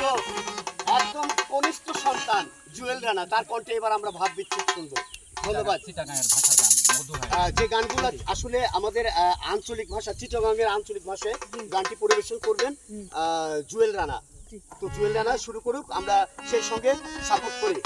প্রিয় একদম কনিষ্ঠ সন্তান জুয়েল রানা। তার কণ্ঠে এবার আমরা ভাব বিচ্ছেদ শুনব ধন্যবাদ। চিটাগাঁয়ের গান যে গানগুলো আসলে আমাদের আহ, আঞ্চলিক ভাষা চিটগাঙ্গের আঞ্চলিক ভাষায় গানটি পরিবেশন করবেন আহ, জুয়েল রানা। তো জুয়েল রানা শুরু করুক আমরা সেই সঙ্গে সাপোর্ট করি।